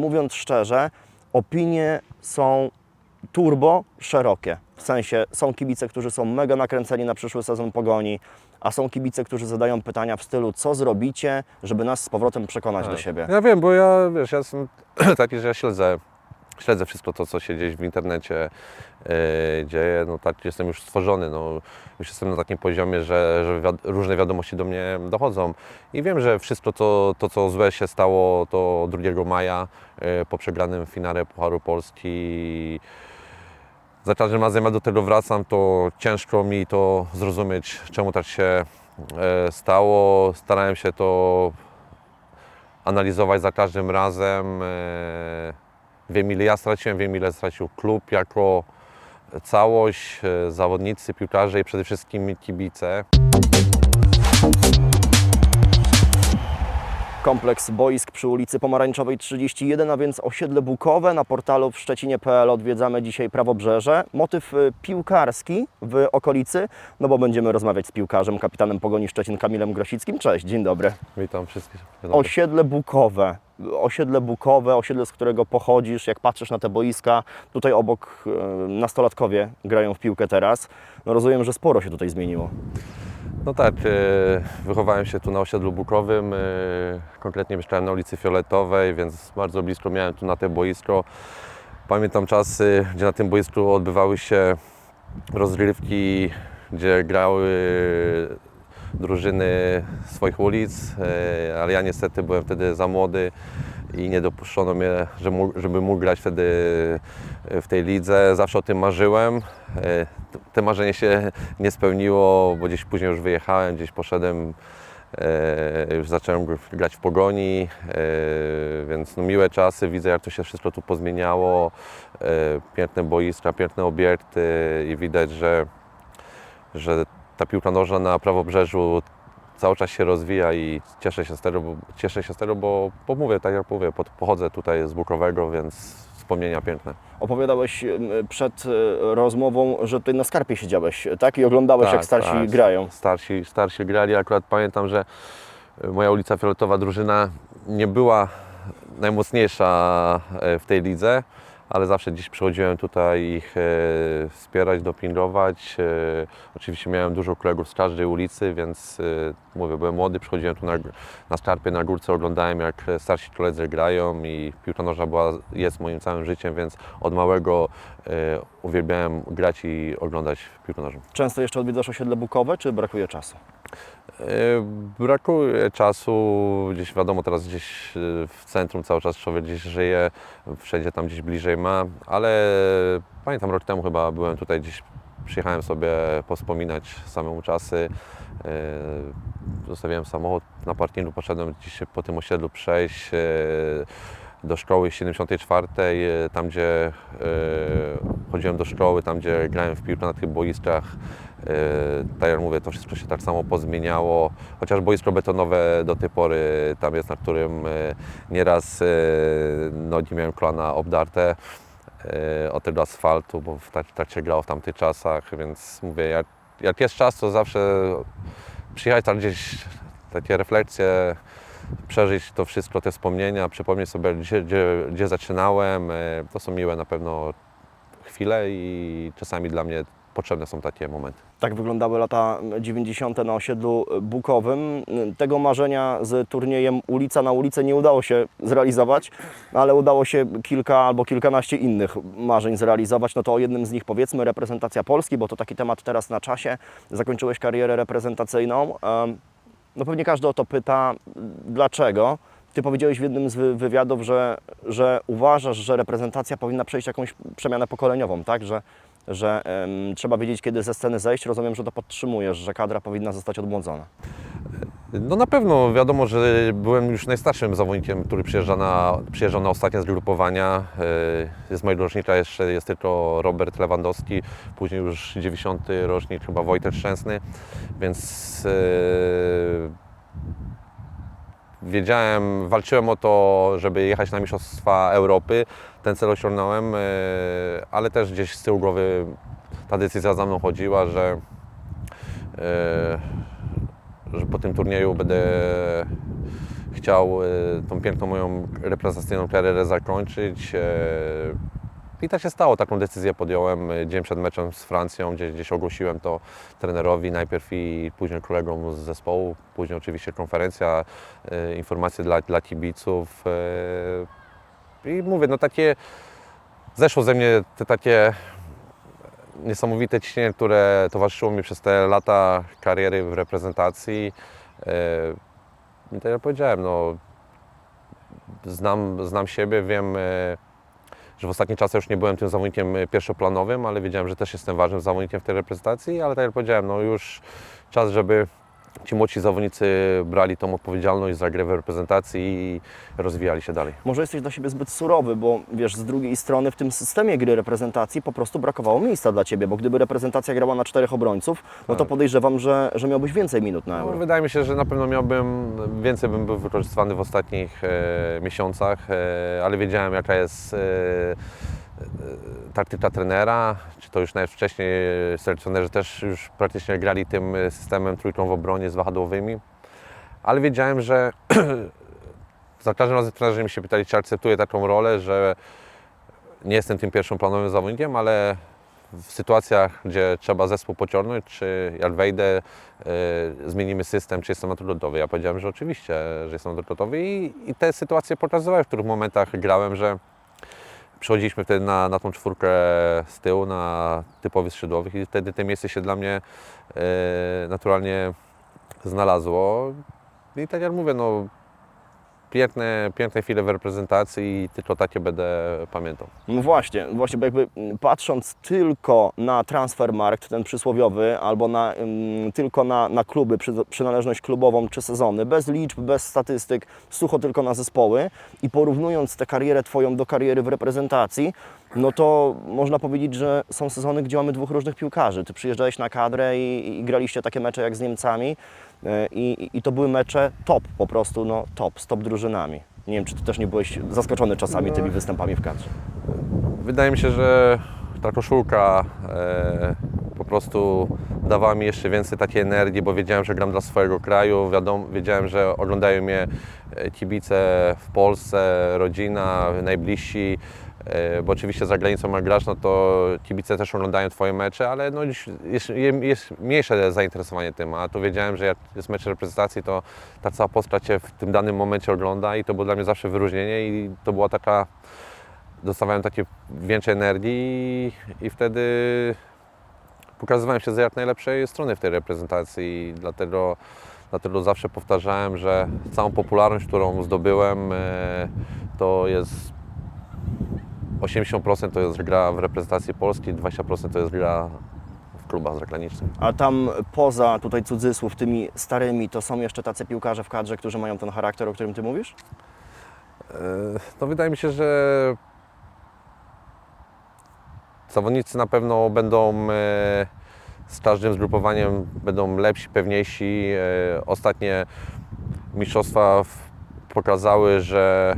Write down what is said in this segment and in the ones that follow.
Mówiąc szczerze, opinie są turbo szerokie. W sensie są kibice, którzy są mega nakręceni na przyszły sezon pogoni, a są kibice, którzy zadają pytania w stylu, co zrobicie, żeby nas z powrotem przekonać do Tak. siebie. Ja wiem, bo ja, wiesz, ja jestem taki, że ja śledzę, śledzę wszystko to, co się gdzieś w internecie e, dzieje. No tak, jestem już stworzony, no, już jestem na takim poziomie, że, że wiad różne wiadomości do mnie dochodzą. I wiem, że wszystko to, to co złe się stało, to 2 maja e, po przegranym finale Pucharu Polski. Za każdym razem jak do tego wracam, to ciężko mi to zrozumieć, czemu tak się e, stało. Starałem się to analizować za każdym razem. E, Wiem ile ja straciłem, wiem ile stracił klub jako całość, e, zawodnicy, piłkarze i przede wszystkim kibice. Kompleks boisk przy ulicy Pomarańczowej 31, a więc osiedle Bukowe. Na portalu w szczecinie.pl odwiedzamy dzisiaj Prawobrzeże. Motyw y, piłkarski w okolicy, no bo będziemy rozmawiać z piłkarzem, kapitanem Pogoni Szczecin Kamilem Grosickim. Cześć, dzień dobry. Witam wszystkich. Osiedle Bukowe. Osiedle Bukowe, osiedle, z którego pochodzisz, jak patrzysz na te boiska, tutaj obok y, nastolatkowie grają w piłkę teraz. No rozumiem, że sporo się tutaj zmieniło. No tak, e, wychowałem się tu na osiedlu Bukowym, e, konkretnie mieszkałem na ulicy Fioletowej, więc bardzo blisko miałem tu na te boisko. Pamiętam czasy, gdzie na tym boisku odbywały się rozgrywki, gdzie grały drużyny swoich ulic, e, ale ja niestety byłem wtedy za młody i nie dopuszczono mnie, żeby mógł grać wtedy w tej lidze. Zawsze o tym marzyłem. E, t- To marzenie się nie spełniło, bo gdzieś później już wyjechałem, gdzieś poszedłem, e, już zacząłem gr- grać w pogoni, e, więc no miłe czasy, widzę jak to się wszystko tu pozmieniało. E, Piękne boiska, piękne obiekty i widać, że, że ta piłka nożna na prawobrzeżu cały czas się rozwija i cieszę się z tego, bo, cieszę się z tego, bo, bo mówię, tak jak mówię, pod- pochodzę tutaj z Bukowego, więc wspomnienia piękne. Opowiadałeś y, przed y, rozmową, że ty na skarpie siedziałeś, tak? I oglądałeś, jak starsi tak. grają. Starsi, starsi grali. Akurat pamiętam, że e, moja ulica Fioletowa drużyna nie była najmocniejsza w tej lidze, ale zawsze dziś przychodziłem tutaj ich e, wspierać, dopingować. E, Oczywiście miałem dużo kolegów z każdej ulicy, więc e, mówię, byłem młody, przychodziłem tu na, na skarpie, na górce, oglądałem jak starsi koledzy grają i piłka nożna była, jest moim całym życiem, więc od małego uwielbiałem grać i oglądać piłkę nożną. Często jeszcze odwiedzasz osiedle Bukowe, czy brakuje czasu? E, Brakuje czasu, gdzieś wiadomo, teraz gdzieś e, w centrum cały czas człowiek gdzieś żyje, wszędzie tam gdzieś bliżej ma, ale pamiętam rok temu chyba byłem tutaj gdzieś, przyjechałem sobie pospominać samemu czasy, e, zostawiłem samochód na parkingu, poszedłem gdzieś po tym osiedlu przejść, do szkoły 74, e, tam gdzie chodziłem do szkoły, tam gdzie grałem w piłkę na tych boiskach. E, Tak jak mówię, to wszystko się tak samo pozmieniało, chociaż boisko betonowe do tej pory tam jest, na którym e, nieraz e, nogi miałem kolana obdarte od tego asfaltu, bo tak, tak się grało w tamtych czasach, więc mówię, jak, jak jest czas, to zawsze przyjechać tam gdzieś, takie refleksje, przeżyć to wszystko, te wspomnienia, przypomnieć sobie, gdzie, gdzie, gdzie zaczynałem. To są miłe na pewno chwile i czasami dla mnie potrzebne są takie momenty. Tak wyglądały lata 90. na osiedlu Bukowym. Tego marzenia z turniejem ulica na ulicę nie udało się zrealizować, ale udało się kilka albo kilkanaście innych marzeń zrealizować. No to o jednym z nich powiedzmy reprezentacja Polski, bo to taki temat teraz na czasie. Zakończyłeś karierę reprezentacyjną. No pewnie każdy o to pyta, dlaczego. Ty powiedziałeś w jednym z wy- wywiadów, że, że uważasz, że reprezentacja powinna przejść jakąś przemianę pokoleniową, tak? Że, że em, trzeba wiedzieć, kiedy ze sceny zejść. Rozumiem, że to podtrzymujesz, że kadra powinna zostać odmłodzona. No na pewno wiadomo, że byłem już najstarszym zawodnikiem, który przyjeżdża na, przyjeżdżał na ostatnie zgrupowania. E, Z mojego rocznika jeszcze jest tylko Robert Lewandowski, później już 90 rocznik chyba Wojtek Szczęsny, więc e, wiedziałem, walczyłem o to, żeby jechać na Mistrzostwa Europy. Ten cel osiągnąłem, e, ale też gdzieś z tyłu głowy ta decyzja za mną chodziła, że e, że po tym turnieju będę chciał e, tą piękną moją reprezentacyjną karierę zakończyć. I tak się stało, taką decyzję podjąłem dzień przed meczem z Francją, gdzie gdzieś ogłosiłem to trenerowi najpierw i później kolegom z zespołu, później oczywiście konferencja, informacje dla, dla kibiców. I mówię, no takie, zeszło ze mnie te takie niesamowite ciśnienie, które towarzyszyło mi przez te lata kariery w reprezentacji. E, I tak jak powiedziałem, no, znam, znam siebie, wiem, e, że w ostatnich czasach już nie byłem tym zawodnikiem e, pierwszoplanowym, ale wiedziałem, że też jestem ważnym zawodnikiem w tej reprezentacji, ale tak jak powiedziałem, no już czas, żeby ci młodsi zawodnicy brali tą odpowiedzialność za grę w reprezentacji i rozwijali się dalej. Może jesteś dla siebie zbyt surowy, bo wiesz, z drugiej strony w tym systemie gry reprezentacji po prostu brakowało miejsca dla Ciebie, bo gdyby reprezentacja grała na czterech obrońców, no to Tak. podejrzewam, że, że miałbyś więcej minut na No, Euro. wydaje mi się, że na pewno miałbym, więcej bym był wykorzystywany w ostatnich e, miesiącach, e, ale wiedziałem jaka jest e, taktyka trenera, czy to już nawet wcześniej selekcjonerzy też już praktycznie grali tym e, systemem trójką w obronie z wahadłowymi, ale wiedziałem, że za każdym razem trenerzy mi się pytali, czy akceptuję taką rolę, że nie jestem tym pierwszym planowym zawodnikiem, ale w sytuacjach, gdzie trzeba zespół pociągnąć, czy jak wejdę, e, zmienimy system, czy jestem na to gotowy. Ja powiedziałem, że oczywiście, że jestem na to gotowy i, i te sytuacje pokazywały, w których momentach grałem, że przychodziliśmy wtedy na, na tą czwórkę z tyłu, na typowych skrzydłowych i wtedy te miejsce się dla mnie e, naturalnie znalazło. I tak jak mówię, no piękne, piękne chwile w reprezentacji i tylko takie będę pamiętał. No właśnie, właśnie, bo jakby mm, patrząc tylko na transfermarkt, ten przysłowiowy, albo na, ym, tylko na, na kluby, przy, przynależność klubową czy sezony, bez liczb, bez statystyk, sucho tylko na zespoły i porównując tę karierę Twoją do kariery w reprezentacji, no to można powiedzieć, że są sezony, gdzie mamy dwóch różnych piłkarzy. Ty przyjeżdżałeś na kadrę i, i graliście takie mecze jak z Niemcami i, i- i to były mecze top, po prostu no top, z top drużynami. Nie wiem, czy Ty też nie byłeś zaskoczony czasami tymi występami w kadrze. Wydaje mi się, że ta koszulka e, po prostu dawała mi jeszcze więcej takiej energii, bo wiedziałem, że gram dla swojego kraju, wiadomo, wiedziałem, że oglądają mnie e, kibice w Polsce, rodzina, najbliżsi, e, bo oczywiście za granicą jak grasz, no to kibice też oglądają Twoje mecze, ale no już jest, jest mniejsze zainteresowanie tym, a tu wiedziałem, że jak jest mecz reprezentacji, to ta cała postać się w tym danym momencie ogląda i to było dla mnie zawsze wyróżnienie i to była taka dostawałem takie więcej energii i, wtedy pokazywałem się z jak najlepszej strony w tej reprezentacji dlatego, dlatego zawsze powtarzałem, że całą popularność, którą zdobyłem, e, to jest 80% to jest gra w reprezentacji Polski, 20% to jest gra w klubach zagranicznych. A tam poza tutaj cudzysłów tymi starymi, to są jeszcze tacy piłkarze w kadrze, którzy mają ten charakter, o którym ty mówisz? No wydaje mi się, że zawodnicy na pewno będą e, z każdym zgrupowaniem będą lepsi, pewniejsi. E, Ostatnie mistrzostwa pokazały, że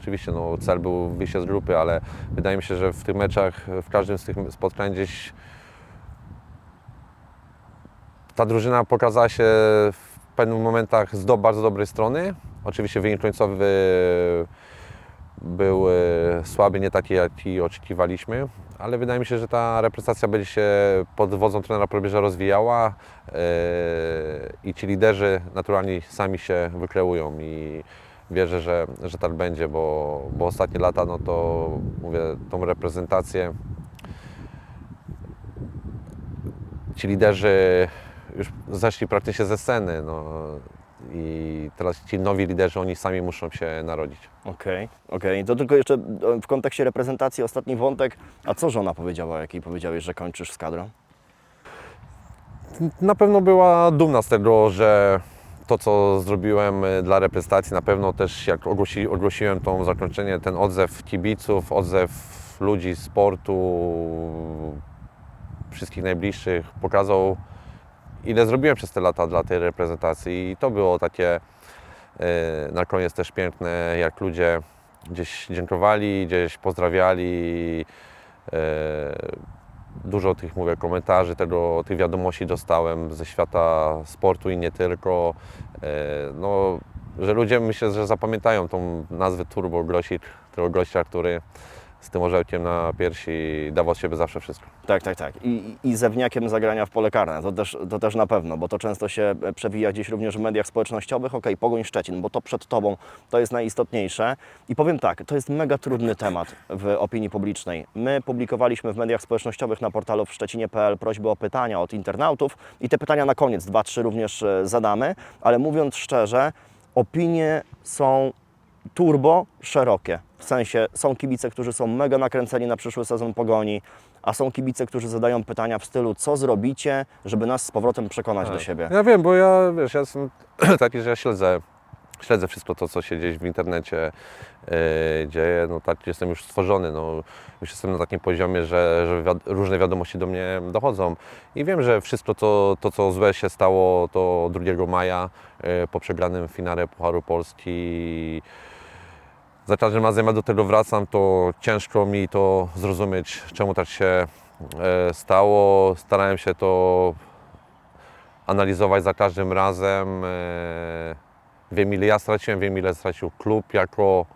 oczywiście no, cel był wyjście z grupy, ale wydaje mi się, że w tych meczach, w każdym z tych spotkań gdzieś ta drużyna pokazała się w pewnych momentach z do, bardzo dobrej strony. Oczywiście wynik końcowy był e, słaby, nie taki jaki oczekiwaliśmy, ale wydaje mi się, że ta reprezentacja będzie się pod wodzą trenera Probierza rozwijała e, i ci liderzy naturalnie sami się wykreują i wierzę, że, że tak będzie, bo, bo ostatnie lata, no to mówię, tą reprezentację ci liderzy już zeszli praktycznie ze sceny, no i teraz ci nowi liderzy, oni sami muszą się narodzić. Okej, okej. To tylko jeszcze e, w kontekście reprezentacji ostatni wątek. A co żona powiedziała, jak jej powiedziałeś, że kończysz z kadrą? Na pewno była dumna z tego, że to, co zrobiłem y, dla reprezentacji, na pewno też jak ogłosi, ogłosiłem to zakończenie, ten odzew kibiców, odzew ludzi sportu, wszystkich najbliższych, pokazał, ile zrobiłem przez te lata dla tej reprezentacji i to było takie y, na koniec też piękne, jak ludzie gdzieś dziękowali, gdzieś pozdrawiali. Dużo tych mówię, komentarzy, tego, tych wiadomości dostałem ze świata sportu i nie tylko. E, No, że ludzie myślę, że zapamiętają tą nazwę Turbo Grosik, tego gościa, który z tym orzełkiem na piersi dawał z siebie zawsze wszystko. Tak, tak, tak. I, i zewniakiem zagrania w pole karne, to też, to też na pewno, bo to często się e, przewija gdzieś również w mediach społecznościowych. Okej, Pogoń Szczecin, bo to przed Tobą to jest najistotniejsze. I powiem tak, to jest mega trudny temat w opinii publicznej. My publikowaliśmy w mediach społecznościowych na portalu w szczecinie.pl prośby o pytania od internautów i te pytania na koniec, dwa, trzy również e, zadamy, ale mówiąc szczerze, opinie są turbo szerokie. W sensie są kibice, którzy są mega nakręceni na przyszły sezon pogoni, a są kibice, którzy zadają pytania w stylu, co zrobicie, żeby nas z powrotem przekonać do siebie. Ja wiem, bo ja, wiesz, ja jestem taki, że ja śledzę, śledzę wszystko to, co się gdzieś w internecie e, dzieje. No tak jestem już stworzony, no, już jestem na takim poziomie, że, że wiad- różne wiadomości do mnie dochodzą. I wiem, że wszystko to, to co złe się stało, to 2 maja e, po przegranym finale Pucharu Polski. Za każdym razem jak do tego wracam, to ciężko mi to zrozumieć, czemu tak się e, stało. Starałem się to analizować za każdym razem. e, Wiem ile ja straciłem, wiem ile stracił klub jako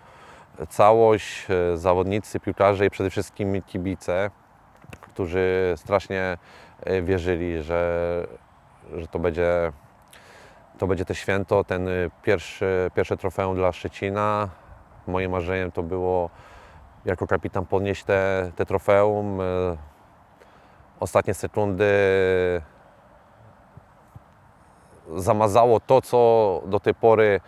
całość, e, zawodnicy, piłkarze i przede wszystkim kibice, którzy strasznie wierzyli, że, że to będzie to będzie te święto, ten pierwszy, pierwsze trofeum dla Szczecina. Moim marzeniem to było jako kapitan podnieść te, te trofeum. Y, Ostatnie sekundy zamazało to, co do tej pory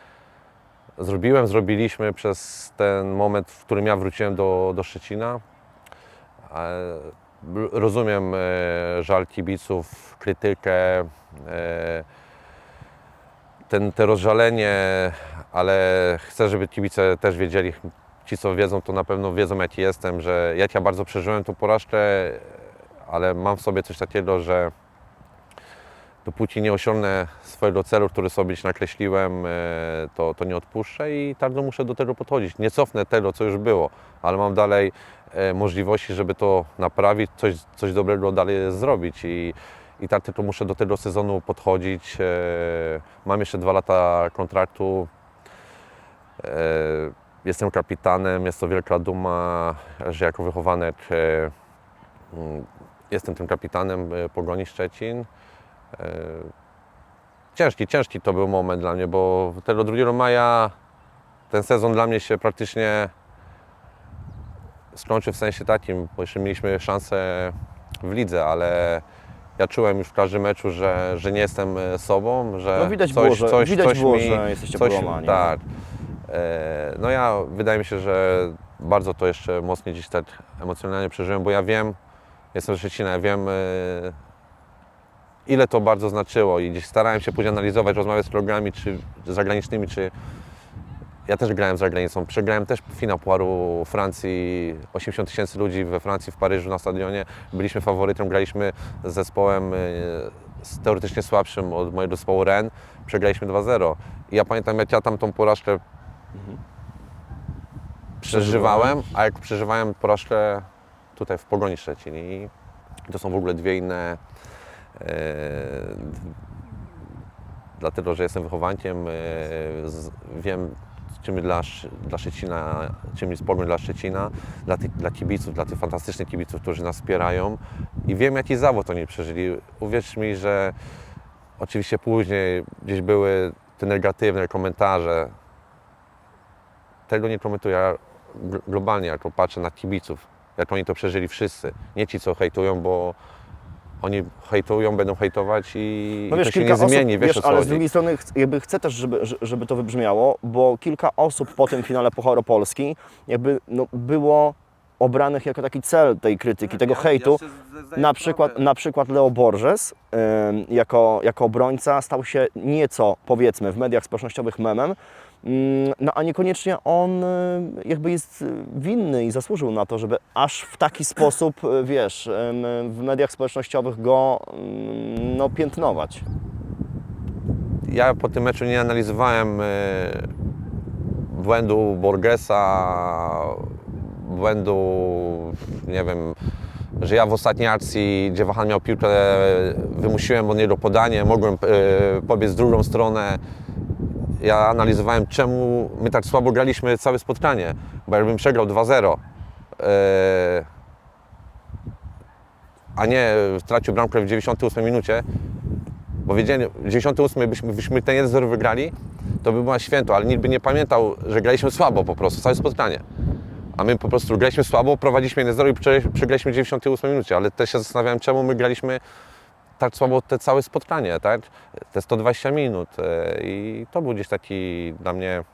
zrobiłem, zrobiliśmy przez ten moment, w którym ja wróciłem do, do Szczecina. E, Rozumiem e, żal kibiców, krytykę, e, ten, te rozżalenie, ale chcę, żeby kibice też wiedzieli, ci co wiedzą, to na pewno wiedzą jaki jestem, że jak ja bardzo przeżyłem tą porażkę, ale mam w sobie coś takiego, że dopóki nie osiągnę swojego celu, który sobie nakreśliłem, e, to, to nie odpuszczę i tak no muszę do tego podchodzić. Nie cofnę tego, co już było, ale mam dalej e, możliwości, żeby to naprawić, coś, coś dobrego dalej zrobić i, i tak tylko muszę do tego sezonu podchodzić. E, Mam jeszcze dwa lata kontraktu. E, Jestem kapitanem, jest to wielka duma, że jako wychowanek e, mm, jestem tym kapitanem Pogoni Szczecin. Ciężki, ciężki to był moment dla mnie, bo tego 2 maja ten sezon dla mnie się praktycznie skończył w sensie takim, bo jeszcze mieliśmy szansę w lidze, ale ja czułem już w każdym meczu, że, że nie jestem e, sobą, że No widać coś, było, że- coś, widać coś było, mi, że jesteście coś, połamani. Tak. E, No ja wydaje mi się, że bardzo to jeszcze mocniej gdzieś tak emocjonalnie przeżyłem, bo ja wiem, jestem z Szczecina, ja wiem e, ile to bardzo znaczyło i gdzieś starałem się później analizować, rozmawiać z programami czy zagranicznymi, czy ja też grałem za granicą. Przegrałem też finał Pucharu Francji, 80 tysięcy ludzi we Francji, w Paryżu na stadionie. Byliśmy faworytem, graliśmy z zespołem e, teoretycznie słabszym od mojego zespołu Rennes. Przegraliśmy 2-0. I ja pamiętam, jak ja tam tą porażkę przeżywałem, a jak przeżywałem porażkę tutaj w Pogoni Szczecin. I to są w ogóle dwie inne e, dlatego, że jestem wychowankiem, e, z- wiem czym dla, dla Szczecina, czym jest Pogoń dla Szczecina, dla, tych, dla kibiców, dla tych fantastycznych kibiców, którzy nas wspierają i wiem jaki zawód oni przeżyli. Uwierz mi, że oczywiście później gdzieś były te negatywne komentarze. Tego nie komentuję ja gl- globalnie, jako patrzę na kibiców, jak oni to przeżyli wszyscy. Nie ci, co hejtują, bo oni hejtują, będą hejtować i, No i wiesz, to się nie zmieni, osób, wiesz, wiesz, ale z drugiej strony ch- jakby chcę też, żeby, że- żeby to wybrzmiało, bo kilka osób po tym finale Pucharu Polski jakby no, było obranych jako taki cel tej krytyki, tego hejtu. Na przykład, na przykład Leo Borges ym, jako, jako obrońca stał się nieco, powiedzmy, w mediach społecznościowych memem, no a niekoniecznie on y, jakby jest winny i zasłużył na to, żeby aż w taki sposób, y, wiesz, w mediach społecznościowych go ym, no, piętnować. Ja po tym meczu nie analizowałem e, błędu Borgesa, błędu, nie wiem, że ja w ostatniej akcji, gdzie Wahan miał piłkę, wymusiłem od niego podanie, mogłem e, pobiec w drugą stronę. Ja analizowałem, czemu my tak słabo graliśmy całe spotkanie, bo jakbym przegrał 2-0, e, a nie stracił bramkę w 98 minucie, bo wiedzieli, w 98 byśmy, byśmy ten 1-0 wygrali, to by była święto, ale nikt by nie pamiętał, że graliśmy słabo po prostu, całe spotkanie. A my po prostu graliśmy słabo, prowadziliśmy 1-0 i prze- przegraliśmy w 98 minucie, ale też się zastanawiałem, czemu my graliśmy tak słabo te całe spotkanie, tak? Te 120 minut e, i to był gdzieś taki dla mnie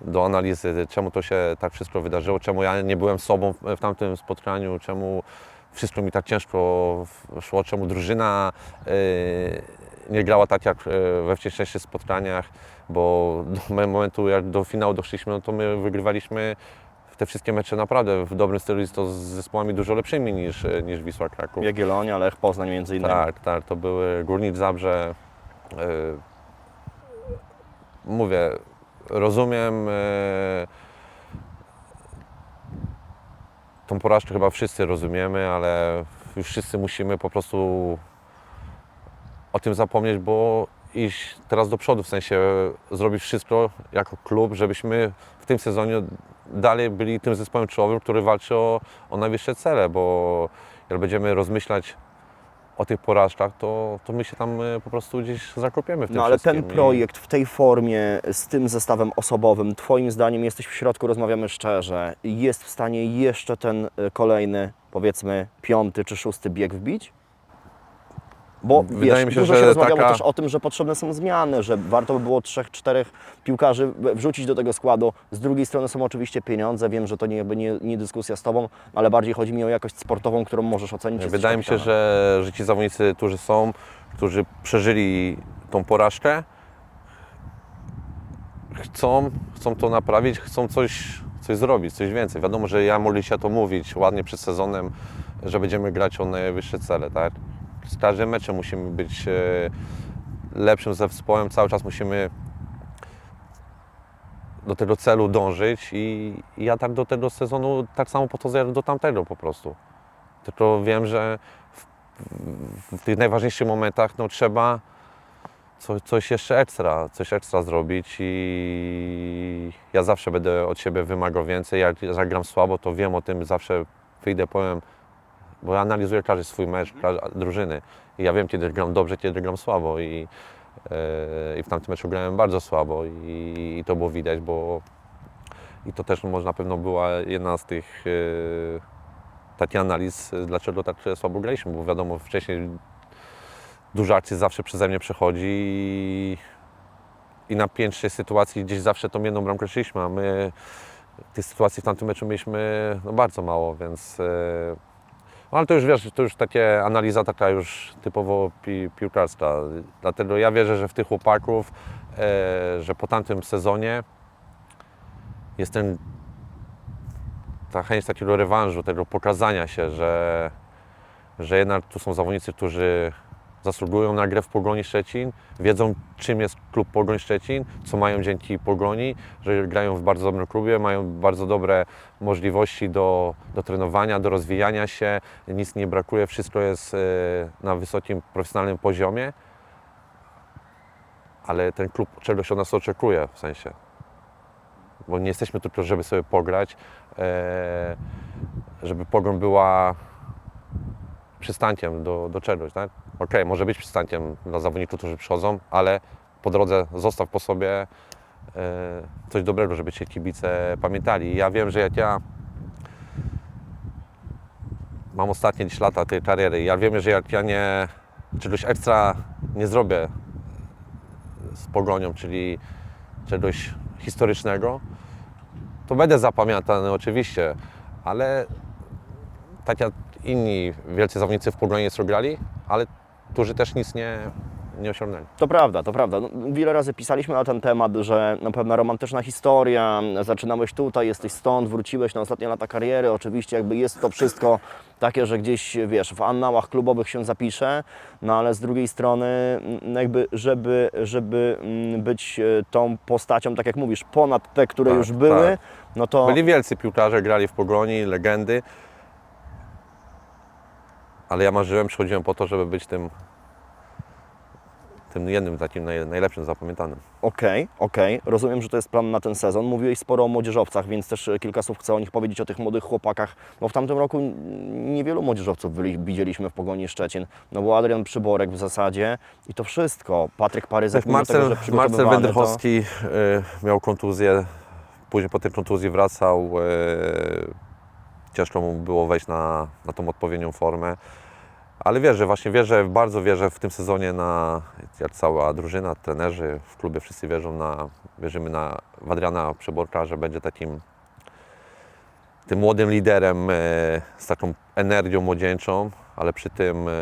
do analizy, czemu to się tak wszystko wydarzyło, czemu ja nie byłem sobą w- tamtym spotkaniu, czemu wszystko mi tak ciężko szło, czemu drużyna e, nie grała tak jak e, we wcześniejszych spotkaniach, bo do momentu jak do finału doszliśmy, no to my wygrywaliśmy te wszystkie mecze naprawdę w dobrym stylu jest to z zespołami dużo lepszymi niż, niż Wisła Kraków. Jagiellonia, Lech Poznań między innymi. Tak, tak, to były Górnik Zabrze. e, mówię, rozumiem e, tą porażkę chyba wszyscy rozumiemy, ale już wszyscy musimy po prostu o tym zapomnieć, bo iść teraz do przodu, w sensie zrobić wszystko jako klub, żebyśmy w tym sezonie dalej byli tym zespołem czołowym, który walczy o, o najwyższe cele, bo jak będziemy rozmyślać o tych porażkach, to, to my się tam e, po prostu gdzieś zakopiemy w tym No ale ten projekt w tej formie, z tym zestawem osobowym, Twoim zdaniem jesteś w środku, rozmawiamy szczerze, jest w stanie jeszcze ten y, kolejny, powiedzmy, piąty czy szósty bieg wbić? Bo Wydaje wiesz, mi się, dużo że się rozmawiało taka- też o tym, że potrzebne są zmiany, że warto by było trzech, czterech piłkarzy wrzucić do tego składu. Z drugiej strony są oczywiście pieniądze, wiem, że to nie, jakby nie, nie dyskusja z Tobą, ale bardziej chodzi mi o jakość sportową, którą możesz ocenić. jesteś Wydaje mi się, kapitanem. że, że ci zawodnicy, którzy są, którzy przeżyli tą porażkę, chcą, chcą to naprawić, chcą coś, coś zrobić, coś więcej. Wiadomo, że ja mogli się to mówić ładnie przed sezonem, że będziemy grać o najwyższe cele, tak? Każdym meczem musimy być e, lepszym zespołem, cały czas musimy do tego celu dążyć i ja tak do tego sezonu tak samo podchodzę jak do tamtego po prostu. Tylko wiem, że w, w, w tych najważniejszych momentach no, trzeba co, coś jeszcze ekstra, coś ekstra zrobić i ja zawsze będę od siebie wymagał więcej. Jak zagram słabo, to wiem o tym, zawsze wyjdę, powiem, bo ja analizuję każdy swój mecz, każdy, drużyny. I ja wiem, kiedy gram dobrze, kiedy gram słabo. I, e, i w tamtym meczu grałem bardzo słabo. I, i to było widać, bo i to też może na pewno była jedna z tych e, takich analiz, dlaczego tak słabo graliśmy, bo wiadomo, wcześniej dużo akcji zawsze przeze mnie przechodzi i, i na pięć sytuacji gdzieś zawsze tą jedną bramkę szliśmy, a my tych sytuacji w tamtym meczu mieliśmy no, bardzo mało, więc e, no, ale to już wiesz, to już takie analiza taka już typowo pi, piłkarska. Dlatego ja wierzę, że w tych chłopaków, e, że po tamtym sezonie jest ten, ta chęć takiego rewanżu, tego pokazania się, że, że jednak tu są zawodnicy, którzy zasługują na grę w Pogoni Szczecin, wiedzą czym jest klub Pogoń Szczecin, co mają dzięki Pogoni, że grają w bardzo dobrym klubie, mają bardzo dobre możliwości do, do trenowania, do rozwijania się, nic nie brakuje, wszystko jest e, na wysokim profesjonalnym poziomie, ale ten klub czegoś od nas oczekuje w sensie, bo nie jesteśmy tylko, żeby sobie pograć, e, żeby Pogoń była przystankiem do, do czegoś, tak? Okej, może być przystankiem dla zawodników, którzy przychodzą, ale po drodze zostaw po sobie e, coś dobrego, żeby Cię kibice pamiętali. Ja wiem, że jak ja mam ostatnie 10 lata tej kariery, ja wiem, że jak ja nie czegoś ekstra nie zrobię z Pogonią, czyli czegoś historycznego, to będę zapamiętany oczywiście, ale tak jak inni wielcy zawodnicy w Pogoni grali, ale którzy też nic nie, nie osiągnęli. To prawda, to prawda. No, wiele razy pisaliśmy na ten temat, że no, pewna romantyczna historia, zaczynałeś tutaj, jesteś stąd, wróciłeś na ostatnie lata kariery. Oczywiście jakby jest to wszystko takie, że gdzieś, wiesz, w annałach klubowych się zapisze, no ale z drugiej strony jakby, żeby, żeby mm, być e, tą postacią, tak jak mówisz, ponad te, które Tak, już były, tak. no to... Byli wielcy piłkarze, grali w Pogoni, legendy, ale ja marzyłem, przychodziłem po to, żeby być tym, tym jednym takim naj, najlepszym, zapamiętanym. Okej, okej. Rozumiem, że to jest plan na ten sezon. Mówiłeś sporo o młodzieżowcach, więc też e, kilka słów chcę o nich powiedzieć, o tych młodych chłopakach. Bo w tamtym roku niewielu młodzieżowców widzieliśmy w Pogoni Szczecin. No bo Adrian Przyborek w zasadzie i to wszystko. Patryk Paryzek, tego, Marcel, że Marcel Wędrychowski y, miał kontuzję, później po tej kontuzji wracał. y, ciężko mu było wejść na, na tą odpowiednią formę. Ale wierzę, właśnie wierzę, bardzo wierzę w tym sezonie na, jak cała drużyna, trenerzy w klubie wszyscy wierzą na, wierzymy na w Adriana Przeborka, że będzie takim tym młodym liderem e, z taką energią młodzieńczą, ale przy tym e,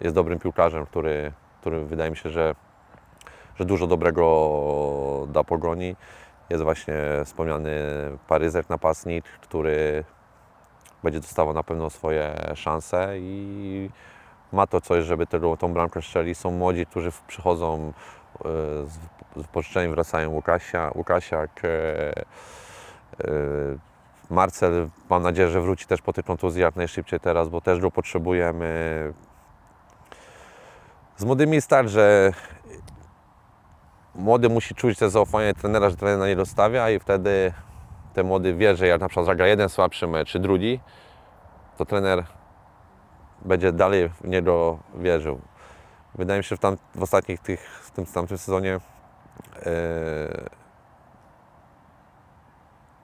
jest dobrym piłkarzem, który, który wydaje mi się, że, że dużo dobrego da pogoni. Jest właśnie wspomniany Paryzek napastnik, który będzie dostawał na pewno swoje szanse i ma to coś, żeby tego, tą bramkę strzelić. Są młodzi, którzy przychodzą e, z, pożyczeń, wracają Łukasia, Łukasiak, e, e, Marcel, mam nadzieję, że wróci też po tej kontuzji jak najszybciej teraz, bo też go potrzebujemy. Z młodymi jest tak, że młody musi czuć te zaufanie trenera, że trener na niego stawia i wtedy ten młody wie, że jak na przykład zagra jeden słabszy mecz czy drugi, to trener będzie dalej w niego wierzył. Wydaje mi się, że w, tam, w ostatnich tych, w tym, tamtym sezonie e,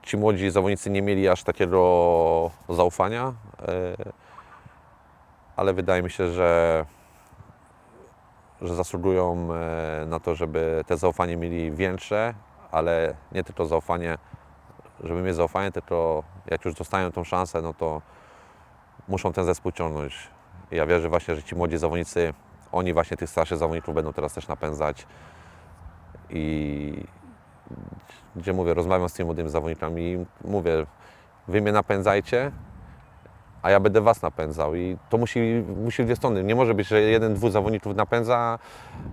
ci młodzi zawodnicy nie mieli aż takiego zaufania, e, ale wydaje mi się, że, że zasługują e, na to, żeby te zaufanie mieli większe, ale nie tylko zaufanie, żeby mieć zaufanie, tylko jak już dostają tą szansę, no to muszą ten zespół ciągnąć. I Ja wierzę właśnie, że ci młodzi zawodnicy, oni właśnie tych starszych zawodników będą teraz też napędzać i gdzie mówię, rozmawiam z tymi młodymi zawodnikami i mówię, wy mnie napędzajcie, a ja będę was napędzał i to musi, musi dwie strony. Nie może być, że jeden, dwóch zawodników napędza,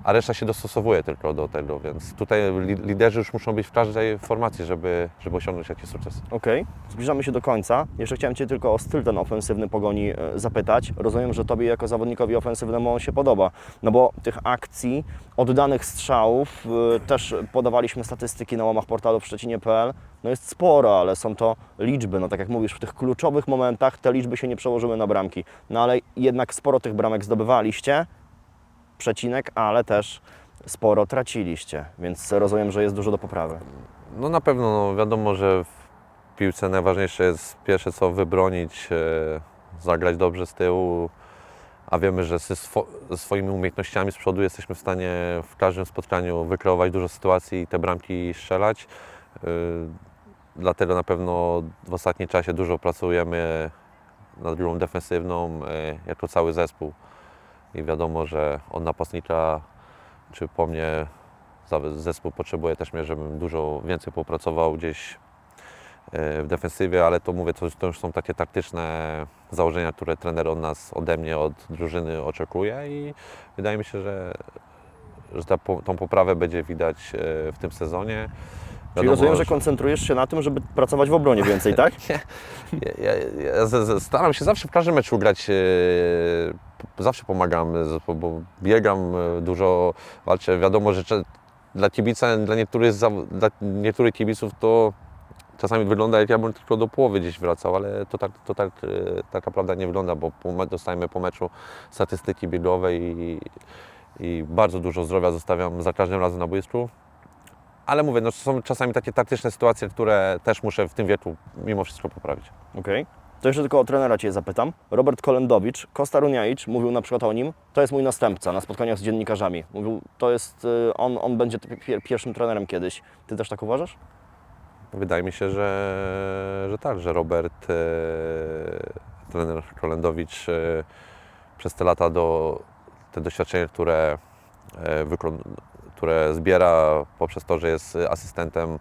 a reszta się dostosowuje tylko do tego, więc tutaj li- liderzy już muszą być w każdej formacji, żeby, żeby osiągnąć jakiś sukces. Okej, zbliżamy się do końca. Jeszcze chciałem Cię tylko o styl ten ofensywny Pogoni e, zapytać. Rozumiem, że Tobie jako zawodnikowi ofensywnemu on się podoba, no bo tych akcji, oddanych strzałów, e, też podawaliśmy statystyki na łamach portalu w Szczecinie.pl, no jest sporo, ale są to liczby, no tak jak mówisz, w tych kluczowych momentach te liczby się nie przełożyły na bramki, no ale jednak sporo tych bramek zdobywaliście, przecinek, ale też sporo traciliście, więc rozumiem, że jest dużo do poprawy. No na pewno, no wiadomo, że w piłce najważniejsze jest pierwsze co wybronić, e, zagrać dobrze z tyłu, a wiemy, że ze, swo, swoimi umiejętnościami z przodu jesteśmy w stanie w każdym spotkaniu wykreować dużo sytuacji i te bramki strzelać. E, Dlatego na pewno w ostatnim czasie dużo pracujemy nad grą defensywną e, jako cały zespół. I wiadomo, że od napastnika czy po mnie zespół potrzebuje też mnie, żebym dużo więcej popracował gdzieś e, w defensywie, ale to mówię, to, już są takie taktyczne założenia, które trener od nas, ode mnie, od drużyny oczekuje i wydaje mi się, że, że ta, tą poprawę będzie widać e, w tym sezonie. Czyli rozumiem, że koncentrujesz się na tym, żeby pracować w obronie więcej, tak? ja, ja, ja z, z, staram się zawsze w każdym meczu grać, e, zawsze pomagam, z- bo biegam e, dużo, walczę. Wiadomo, że dla kibica, dla niektórych, dla niektórych kibiców to czasami wygląda jak ja bym tylko do połowy gdzieś wracał, ale to tak, to tak, e, taka prawda nie wygląda, bo dostajemy po meczu statystyki biegowe i, i bardzo dużo zdrowia zostawiam za każdym razem na boisku. Ale mówię, no, są czasami takie taktyczne sytuacje, które też muszę w tym wieku mimo wszystko poprawić. Okej. To jeszcze tylko o trenera Cię zapytam. Robert Kolendowicz, Kosta Runiaic mówił na przykład o nim, to jest mój następca na spotkaniach z dziennikarzami. Mówił, to jest, y, on, on będzie pier- pierwszym trenerem kiedyś. Ty też tak uważasz? Wydaje mi się, że, że tak, że Robert, e, trener Kolendowicz e, przez te lata do, te doświadczenie, które, e, które zbiera poprzez to, że jest asystentem e,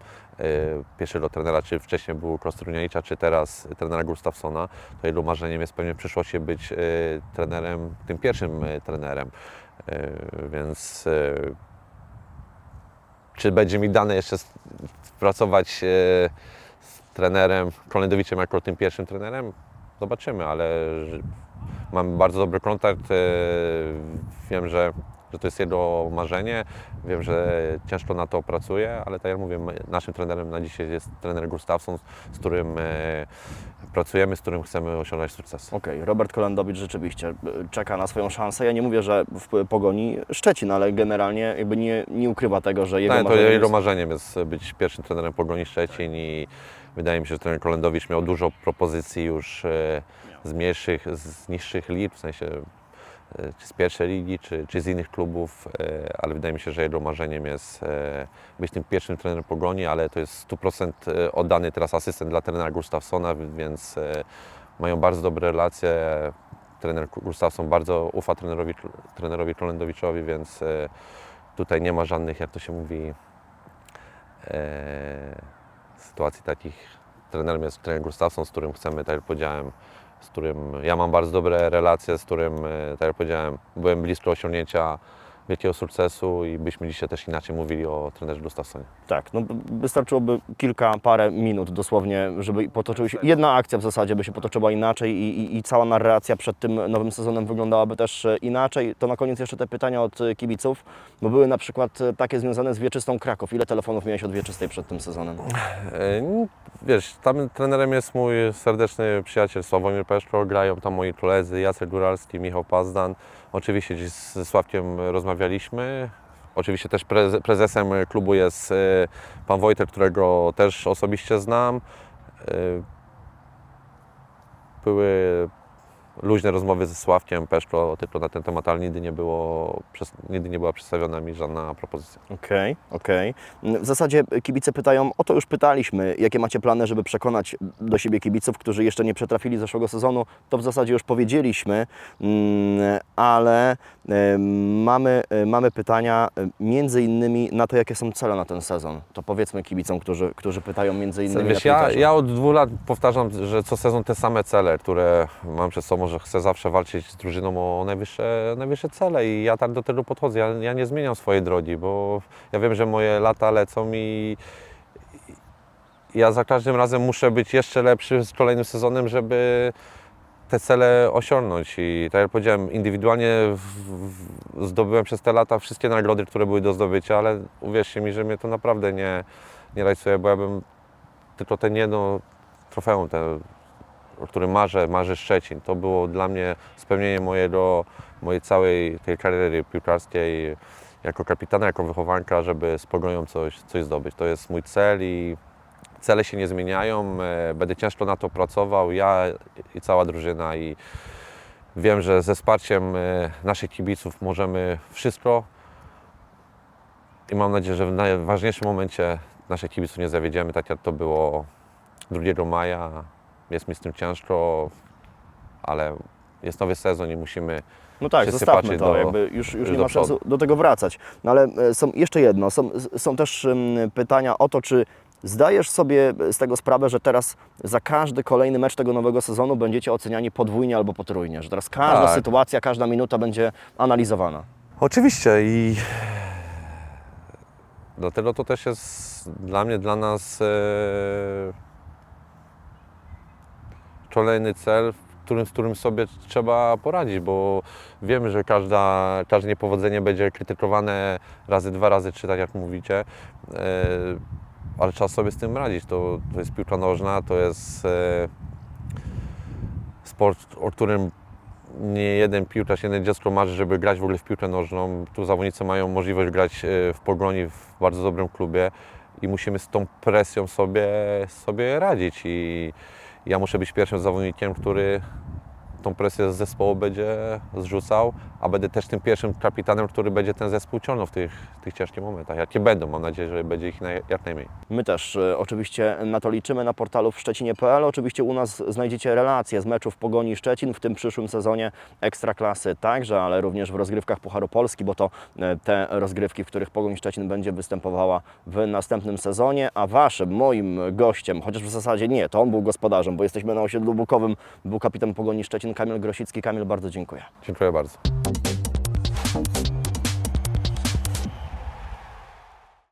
pierwszego trenera, czy wcześniej był Kostrunianicza, czy teraz trenera Gustafsona, to jego marzeniem jest pewnie w przyszłości być e, trenerem, tym pierwszym e, trenerem. Więc czy będzie mi dane jeszcze pracować z trenerem Kolendowiczem jako tym pierwszym trenerem? Zobaczymy, ale mamy bardzo dobry kontakt. Wiem, że, że to jest jego marzenie. Wiem, że ciężko na to pracuje, ale tak jak mówię, naszym trenerem na dzisiaj jest trener Gustafsson, z którym e, pracujemy, z którym chcemy osiągnąć sukces. Okej, Robert Kolendowicz rzeczywiście y, czeka na swoją szansę. Ja nie mówię, że w Pogoni Szczecin, ale generalnie jakby nie, nie ukrywa tego, że jego Tak, to marzeniem jego jest... marzeniem jest być pierwszym trenerem Pogoni Szczecin i wydaje mi się, że trener Kolendowicz miał dużo propozycji już e, z mniejszych, z niższych lig, w sensie e, czy z pierwszej ligi, czy, czy z innych klubów, e, ale wydaje mi się, że jego marzeniem jest e, być tym pierwszym trenerem Pogoni, ale to jest 100% oddany teraz asystent dla trenera Gustafsona, więc e, mają bardzo dobre relacje. Trener Gustafsson bardzo ufa trenerowi, trenerowi Kolendowiczowi, więc e, tutaj nie ma żadnych, jak to się mówi, e, sytuacji takich. Trenerem jest trener Gustafsson, z którym chcemy, tak jak powiedziałem, z którym ja mam bardzo dobre relacje, z którym, e, tak jak powiedziałem, byłem blisko osiągnięcia wielkiego sukcesu i byśmy dzisiaj też inaczej mówili o trenerze Gustafssonie. Tak, no wystarczyłoby kilka, parę minut dosłownie, żeby potoczyły się, jedna akcja w zasadzie by się potoczyła inaczej i, i, i cała narracja przed tym nowym sezonem wyglądałaby też e, inaczej. To na koniec jeszcze te pytania od e, kibiców, bo były na przykład e, takie związane z Wieczystą Kraków. Ile telefonów miałeś od Wieczystej przed tym sezonem? Wiesz, tam trenerem jest mój serdeczny przyjaciel Sławomir Peszko, grają tam moi koledzy Jacek Góralski, Michał Pazdan. Oczywiście ze Sławkiem rozmawialiśmy. Oczywiście też preze- prezesem klubu jest e, pan Wojtek, którego też osobiście znam. E, Były luźne rozmowy ze Sławkiem Peszko tylko na ten temat, ale nigdy nie, było, nigdy nie była przedstawiona mi żadna propozycja. Okej, okej. W zasadzie kibice pytają, o to już pytaliśmy, jakie macie plany, żeby przekonać do siebie kibiców, którzy jeszcze nie przetrafili zeszłego sezonu, to w zasadzie już powiedzieliśmy, mm, ale mamy, e, mamy pytania e, między innymi na to, jakie są cele na ten sezon. To powiedzmy kibicom, którzy, którzy pytają między innymi Wiesz, na ja, ja od dwóch lat powtarzam, że co sezon te same cele, które mam przed sobą, że chcę zawsze walczyć z drużyną o najwyższe, najwyższe cele i ja tak do tego podchodzę. Ja, ja nie zmieniam swojej drogi, bo ja wiem, że moje lata lecą i i ja za każdym razem muszę być jeszcze lepszy z kolejnym sezonem, żeby te cele osiągnąć. I tak jak powiedziałem, indywidualnie w, w, zdobyłem przez te lata wszystkie nagrody, które były do zdobycia, ale uwierzcie mi, że mnie to naprawdę nie, nie rajcuje, bo ja bym tylko ten jedno trofeum, te, o którym marzę, marzy Szczecin, to było dla mnie spełnienie mojego, mojej całej tej kariery piłkarskiej jako kapitana, jako wychowanka, żeby z Pogonią coś, coś zdobyć. To jest mój cel i cele się nie zmieniają. e, Będę ciężko na to pracował, ja i cała drużyna i wiem, że ze wsparciem e, naszych kibiców możemy wszystko i mam nadzieję, że w najważniejszym momencie naszych kibiców nie zawiedziemy, tak jak to było 2 maja. Jest mi z tym ciężko, ale jest nowy sezon i musimy No tak, zostawmy to, do- jakby już, już nie ma sensu do tego wracać. No ale e, są jeszcze jedno, są, są też pytania o to, czy zdajesz sobie z tego sprawę, że teraz za każdy kolejny mecz tego nowego sezonu będziecie oceniani podwójnie albo potrójnie, że teraz każda Tak. sytuacja, każda minuta będzie analizowana. Oczywiście i dlatego to też jest dla mnie, dla nas e, kolejny cel, którym, z którym sobie trzeba poradzić, bo wiemy, że każda, każde niepowodzenie będzie krytykowane razy dwa, razy trzy, tak jak mówicie, e, ale trzeba sobie z tym radzić. To, to jest piłka nożna, to jest e, sport, o którym nie jeden piłkarz, jeden dziecko marzy, żeby grać w ogóle w piłkę nożną. Tu zawodnicy mają możliwość grać e, w Pogoni w bardzo dobrym klubie i musimy z tą presją sobie, sobie radzić i ja muszę być pierwszym zawodnikiem, który tą presję z zespołu będzie zrzucał, a będę też tym pierwszym kapitanem, który będzie ten zespół ciągnął w tych, tych ciężkich momentach. Jakie będą, mam nadzieję, że będzie ich jak najmniej. My też e, oczywiście na to liczymy na portalu w szczecinie.pl. Oczywiście u nas znajdziecie relacje z meczów Pogoni Szczecin w tym przyszłym sezonie Ekstraklasy także, ale również w rozgrywkach Pucharu Polski, bo to e, te rozgrywki, w których Pogoń Szczecin będzie występowała w następnym sezonie, a Waszym, moim gościem, chociaż w zasadzie nie, to on był gospodarzem, bo jesteśmy na osiedlu Bukowym, był kapitan Pogoni Szczecin Kamil Grosicki. Kamil, bardzo dziękuję. Dziękuję bardzo.